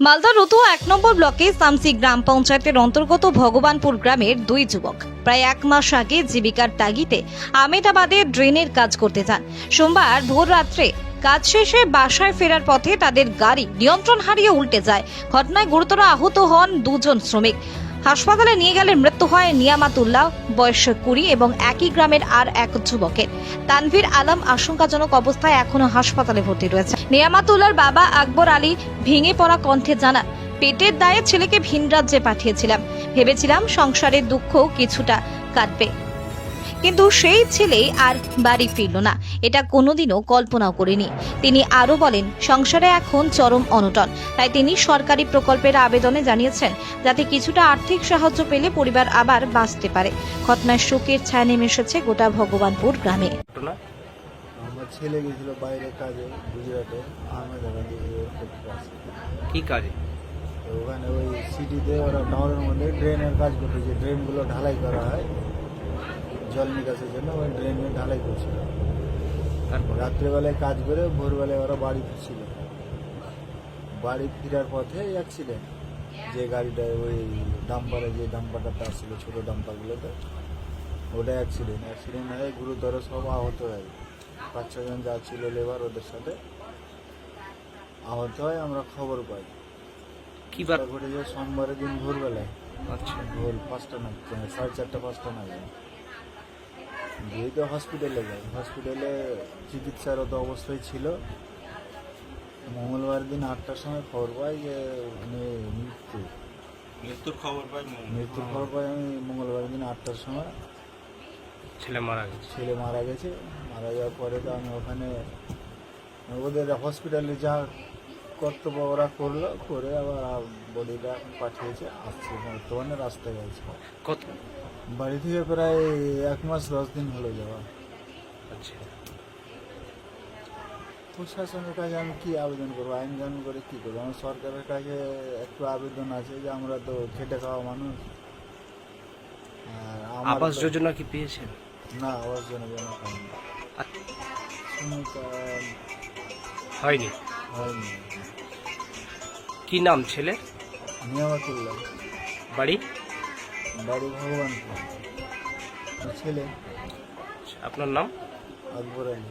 মালদা রতুয়া এক নম্বর ব্লকে সামসি গ্রাম পঞ্চায়েতের অন্তর্গত ভগবানপুর গ্রামের দুই যুবক প্রায় এক মাস আগে জীবিকার তাগিতে আমেদাবাদে ড্রেনের কাজ করতে যান। সোমবার ভোর রাত্রে কাজ শেষে বাসায় ফেরার পথে তাদের গাড়ি নিয়ন্ত্রণ হারিয়ে উল্টে যায়। ঘটনায় গুরুতর আহত হন দুজন শ্রমিক। হাসপাতালে নিয়ে গেলে মৃত্যু হয় নিয়ামাতুল্লাহ, বয়স কুড়ি এবং একই গ্রামের আর এক যুবকের। তানভীর আলম আশঙ্কাজনক অবস্থায় এখনও হাসপাতালে ভর্তি রয়েছে। নিয়ামাতুল্লার বাবা আকবর আলী ভেঙে পড়া কণ্ঠে জানা, পেটের দায়ে ছেলেকে ভিন রাজ্যে পাঠিয়েছিলাম। ভেবেছিলাম সংসারের দুঃখ কিছুটা কাটবে। কিন্তু সেই ছেলে আর বাড়ি ফিরল না। এটা কোনোদিনও কল্পনাও করেনি। তিনি আরও বলেন সংসারে এখন চরম অনটন। তাই তিনি সরকারি প্রকল্পের আবেদনে জানিয়েছেন যাতে কিছুটা আর্থিক সাহায্য পেলে পরিবার আবার বাঁচতে পারে। ঘটনায় শোকের ছায়া নেমে এসেছে গোটা ভগবানপুর গ্রামে। আমার ছেলে গেছিল বাইরে কাজে গুজরাটে আহমেদাবাদ কি কাজে? ওখানে ওই সিটিতে ওরা টাউনের মধ্যে ড্রেনের কাজ করতেছে ড্রেনগুলো ঢালাই করা হয়। জল নিকাশের জন্য ওই ড্রেনে ঢালাই করছিল। তারপর? রাত্রেবেলায় কাজ করে ভোরবেলায় ওরা বাড়ি ফিরছিল। বাড়ি ফেরার পথে অ্যাক্সিডেন্ট যে গাড়িটা ওই ডাম্পারে যে ডাম্পারটা আসছিল ছোটো ডাম্পারগুলোতে ওটা অ্যাক্সিডেন্ট অ্যাক্সিডেন্ট হয়ে গুরুতর সব আহত হয় পাঁচ ছজন যা ছিল লেবার ওদের সাথে আহত হয় আমরা খবর পাই। কি বার? ঘটেছে সোমবারের দিন ভোরবেলায়। আচ্ছা। ভোর পাঁচটা না সাড়ে চারটা পাঁচটা না দিয়ে তো হসপিটালে যাই হসপিটালে চিকিৎসারত অবস্থায় ছিল। মঙ্গলবার দিন আটটার সময় খবর পাই যে উনি মৃত্যু। মৃত্যুর খবর পাই মৃত্যুর খবর পাই আমি মঙ্গলবার দিন আটটার সময়। ছেলে মারা গেছে। ছেলে মারা গেছে। মারা যাওয়ার পরে তো আমি ওখানে ওদের হসপিটালে যা কর্তব্য ওরা করল করে আবার বডিটা পাঠিয়েছে আসছে বর্তমানে রাস্তায় গেছে কত? বাড়ি থেকে প্রায় এক মাস দশ দিন হলো যাওয়া। আচ্ছা। প্রশাসনের কাছে আমি কি আবেদন করব? আইন কানুন করে কি করব? আমার সরকারের কাছে একটু আবেদন আছে যে আমরা তো খেটে খাওয়া মানুষ। আর আবাস যোজনা কি পেয়েছেন? না আবাস যোজনা পাইনি। আ- শুনে তো হয়নি হয়নি। কি নাম ছেলে? নিয়ামতুল্লাহ বাড়ি? বাড়ি ভগবান ছেলে? আচ্ছা, আপনার নাম? আকবর আলী।